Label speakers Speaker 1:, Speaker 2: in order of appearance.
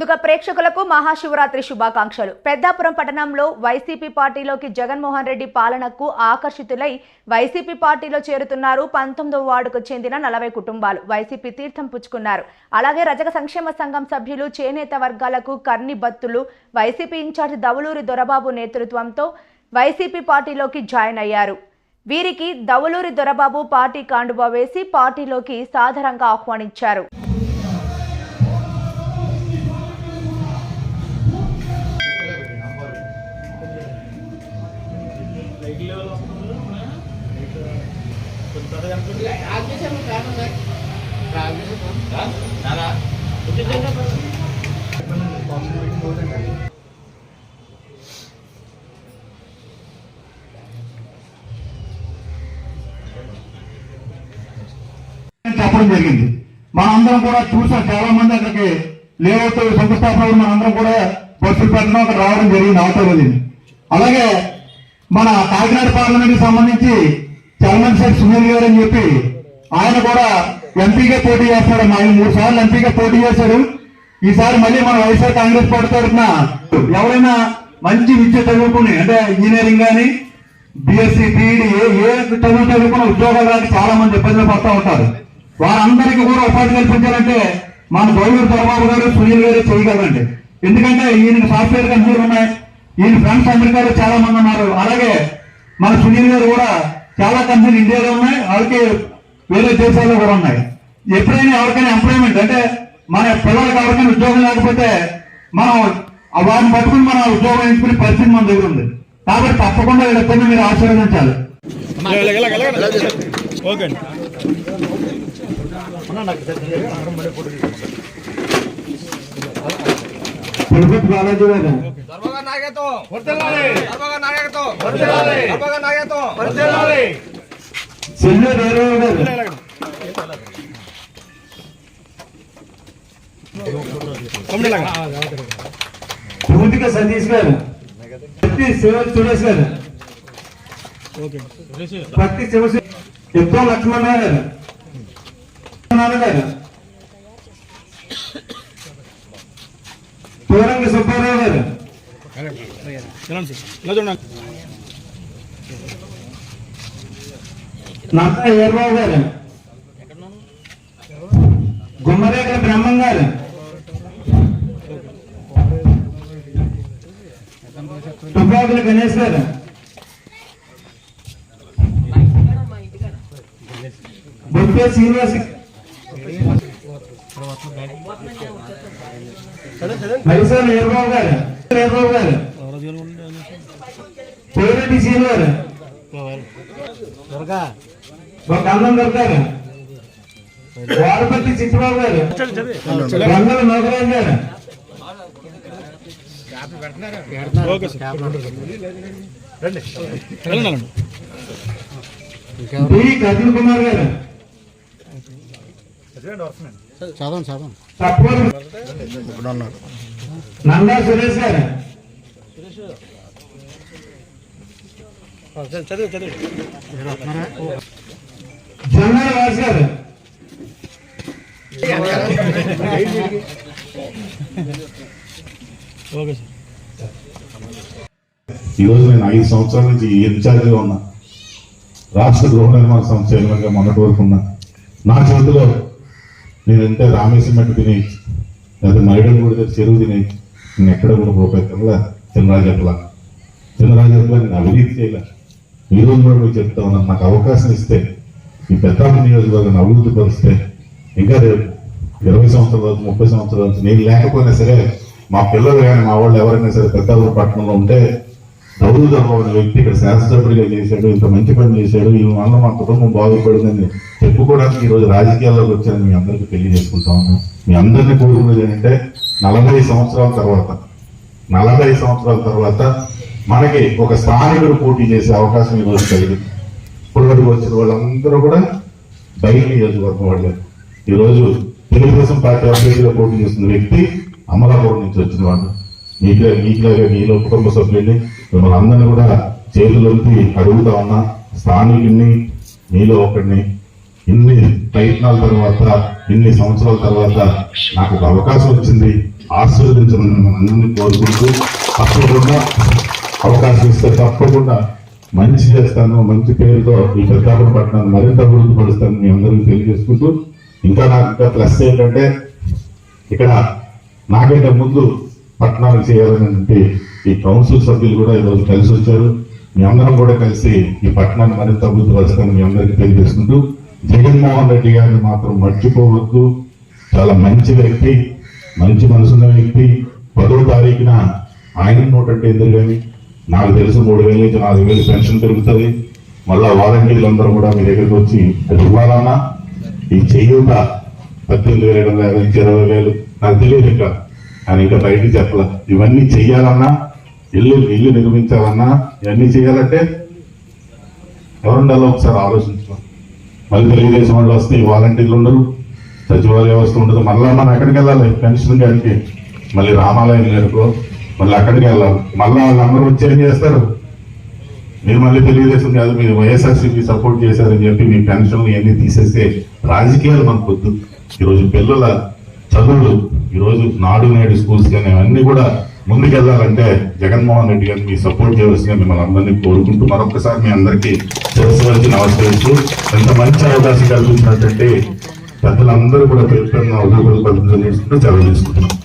Speaker 1: ముందుగా ప్రేక్షకులకు మహాశివరాత్రి శుభాకాంక్షలు. పెద్దాపురం పట్టణంలో వైసీపీ పార్టీలోకి జగన్మోహన్ రెడ్డి పాలనకు ఆకర్షితులై వైసీపీ పార్టీలో చేరుతున్నారు పంతొమ్మిదవ వార్డుకు చెందిన నలభై కుటుంబాలు. వైసీపీ తీర్థం పుచ్చుకున్నారు. అలాగే రజక సంక్షేమ సంఘం సభ్యులు చేనేత వర్గాలకు కర్ణి బత్తులు వైసీపీ ఇన్ఛార్జ్ దవులూరి దొరబాబు నేతృత్వంతో వైసీపీ పార్టీలోకి జాయిన్ అయ్యారు. వీరికి దవులూరి దొరబాబు పార్టీ కాండుబా వేసి పార్టీలోకి సాధారణంగా ఆహ్వానించారు.
Speaker 2: చెప్పడం జరిగింది. మనందరం కూడా చూసాం చాలా మంది అక్కడికి లేవతో శంకుస్థాపన మనందరం కూడా బస్సులు పెట్టడం అక్కడ రావడం జరిగింది ఆటో అలాగే మన కాకినాడ పార్లమెంట్ సంబంధించి చలమన్ సార్ సునీల్ గారు అని చెప్పి ఆయన కూడా ఎంపీగా పోటీ చేస్తాడు ఆయన మూడు సార్లు ఎంపీగా పోటీ చేశాడు ఈసారి మళ్ళీ మన వైఎస్ఆర్ కాంగ్రెస్ పార్టీ తరఫున ఎవరైనా మంచి విద్య చదువుకుని అంటే ఇంజనీరింగ్ కానీ బిఎస్సి బీఈడి ఏ ఏ చదువు చదువుకున్న ఉద్యోగాలు చాలా మంది ఇబ్బందులు పడుతూ ఉంటారు. వారందరికీ కూడా ఉపాధి కల్పించాలంటే మన గౌరవ చంద్రబాబు గారు సునీల్ గారు చేయగలరండి. ఎందుకంటే ఈయన సాఫ్ట్వేర్ కంపెనీలు ఉన్నాయి. ఈయన ఫ్రెండ్స్ అమెరికాలో చాలా మంది ఉన్నారు. అలాగే మన సునీల్ గారు కూడా చాలా కంపెనీలు ఇండియాలో ఉన్నాయి వాళ్ళకి వేరే దేశాల్లో కూడా ఉన్నాయి. ఎప్పుడైనా ఎవరికైనా ఎంప్లాయ్మెంట్ అంటే మన పిల్లలకి ఎవరికైనా ఉద్యోగం లేకపోతే మనం వారిని పట్టుకుని మనం ఉద్యోగం ఎంచుకునే పరిస్థితి మన దగ్గర ఉంది. కాబట్టి తప్పకుండా వీళ్ళిద్దరిని మీరు ఆశీర్వదించాలి.
Speaker 3: ఓకే.
Speaker 2: తిరుపతి బాలాజీ గారు
Speaker 4: నాయకత్వం. ధర్మగా నాయకత్వం. ధర్మగా నాయకత్వం.
Speaker 2: పూతిక సతీష్ గారు పత్తి శివ సురేష్ గారు పత్తి శివ యుద్ధం లక్ష్మణ గారు గారు తోరంగి సుబ్బారావు గారు ఏర్బాబు గారు గుమ్మరేఖల బ్రహ్మం గారు తుపాకుల గణేష్ గారు బొప్పే శ్రీనివాస్ హరిసాల ఏర్బాబు గారు ఏర్బాబు గారు పోయిరెడ్డి సీన్ గారు ఒక అన్నం దొరకారు చిట్టుబాబు గారు నోకరాజు గారు డి కుమార్ గారు
Speaker 5: చదవండి చదవండి.
Speaker 2: నందా సురేష్ గారు. జొన్నల వాసు గారు.
Speaker 3: Okay sir.
Speaker 6: ఈరోజు నేను ఐదు సంవత్సరాల నుంచి ఇన్ఛార్జిగా ఉన్నా. రాష్ట్ర గృహ నిర్మాణ సంస్థ చైర్మన్గా మొన్నటి వరకు ఉన్నా. నా చేతిలో నేను ఎంత రామేశ్వరం తినేయచ్చు లేదా మైడల్ కూడా చెరువు తినేయచ్చు నేను ఎక్కడ కూడా రూపాయి చిన్నరాజప్పలా చిన్నరాజప్పలా నేను అవినీతి చేయలే. ఈ రోజు కూడా మీకు చెప్తా ఉన్నాను నాకు అవకాశం ఇస్తే ఈ పెద్దాపు నియోజకవర్గాన్ని అభివృద్ధి పరిస్తే ఇంకా రేపు ఇరవై సంవత్సరాల వరకు ముప్పై సంవత్సరాల వరకు నేను లేకపోయినా సరే మా పిల్లలు కానీ మా వాళ్ళు ఎవరైనా సరే పెద్దాపురం పట్టణంలో ఉంటే దౌరు ధర్మం అనే వ్యక్తి ఇక్కడ శాసనసభ్యుడిగా చేశాడు ఇంత మంచి పని చేశాడు ఈ వల్ల మా కుటుంబం బాగుపడిందని చెప్పుకోవడానికి ఈ రోజు రాజకీయాల్లోకి వచ్చాను మీ అందరికీ తెలియజేసుకుంటా ఉన్నాను. మీ అందరినీ కోరుకునేది ఏంటంటే నలభై సంవత్సరాల తర్వాత నలభై సంవత్సరాల తర్వాత మనకి ఒక స్థానికుడు పోటీ చేసే అవకాశం ఈరోజు కలిగింది. ఇప్పటివరకు వచ్చిన వాళ్ళందరూ కూడా బయట నియోజకవర్గం వాళ్ళు. ఈరోజు తెలుగుదేశం పార్టీ అభ్యర్థిగా పోటీ చేస్తున్న వ్యక్తి అమలాపురం నుంచి వచ్చిన వాళ్ళు నీకులే నీకులాగా నీలో కుటుంబ సభ్యుల్ని మిమ్మల్ని అందరినీ కూడా చేతులొలిపి అడుగుతా ఉన్నా. స్థానికుడిని నీలో ఒకడిని ఇన్ని ప్రయత్నాల తర్వాత ఇన్ని సంవత్సరాల తర్వాత నాకు ఒక అవకాశం వచ్చింది. ఆశీర్వదించమని మనందరినీ కోరుకుంటూ తప్పకుండా అవకాశం ఇస్తే తప్పకుండా మంచి చేస్తాను మంచి పేరుతో ఈ పెద్దాపురం పట్టణాన్ని మరింత అభివృద్ధి పరుస్తాను మీ అందరికీ తెలియజేసుకుంటూ ఇంకా నాకు ఇంకా ప్లస్ ఏంటంటే ఇక్కడ నాకంటే ముందు పట్టణాలు చేయాలనేటువంటి ఈ కౌన్సిల్ సభ్యులు కూడా ఈరోజు కలిసి వచ్చారు. మీ అందరం కూడా కలిసి ఈ పట్టణాన్ని మరింత అభివృద్ధి పరుస్తాను మీ అందరికీ తెలియజేసుకుంటూ జగన్మోహన్ రెడ్డి గారిని మాత్రం మర్చిపోవద్దు. చాలా మంచి వ్యక్తి మంచి మనసున్న వ్యక్తి. పదో తారీఖున ఆయన నోటంటే ఎందుకు కానీ నాకు తెలిసి మూడు వేల నుంచి నాలుగు వేలు పెన్షన్ పెరుగుతుంది. మళ్ళా వాలంటీర్లు అందరూ కూడా మీ దగ్గరికి వచ్చి అది ఇవ్వాలన్నా ఈ చెయ్యూత పద్దెనిమిది వేల ఏడు వందల నుంచి ఇరవై వేలు. నాకు తెలియదు ఇంకా. ఆయన ఇంకా బయటికి చెప్పాల. ఇవన్నీ చెయ్యాలన్నా? ఇల్లు ఇల్లు నిర్మించాలన్నా? ఇవన్నీ చేయాలంటే ఎవరుండాలో ఒకసారి ఆలోచించుకోండి. మళ్ళీ తెలుగుదేశం వాళ్ళు వస్తే వాలంటీర్లు ఉండరు సచివాలయ వ్యవస్థ ఉండదు. మళ్ళీ మనం ఎక్కడికి వెళ్ళాలి? పెన్షన్ గారికి మళ్ళీ రామాలయం గారికో మళ్ళీ అక్కడికి వెళ్ళాలి. మళ్ళీ వాళ్ళందరూ వచ్చి ఏం చేస్తారు? మీరు మళ్ళీ తెలుగుదేశం కాదు మీరు వైఎస్ఆర్సీపీ సపోర్ట్ చేశారని చెప్పి మీ పెన్షన్లు ఇవన్నీ తీసేస్తే రాజకీయాలు మనకు వద్దు. ఈరోజు పిల్లల చదువులు ఈరోజు నాడు నేడు స్కూల్స్ కానీ అవన్నీ కూడా ముందుకెళ్ళాలంటే జగన్మోహన్ రెడ్డి గారిని మీ సపోర్ట్ చేయవలసిన మిమ్మల్ని అందరినీ కోరుకుంటూ మరొకసారి మీ అందరికీ శిరస్సు వచ్చి నమస్కరిస్తూ ఎంత మంచి అవకాశం కల్పించినట్టు పెద్దలందరూ కూడా పేరు పేరున ఉద్యోగులు కల్పించడం సెలవు తీసుకుంటున్నాం.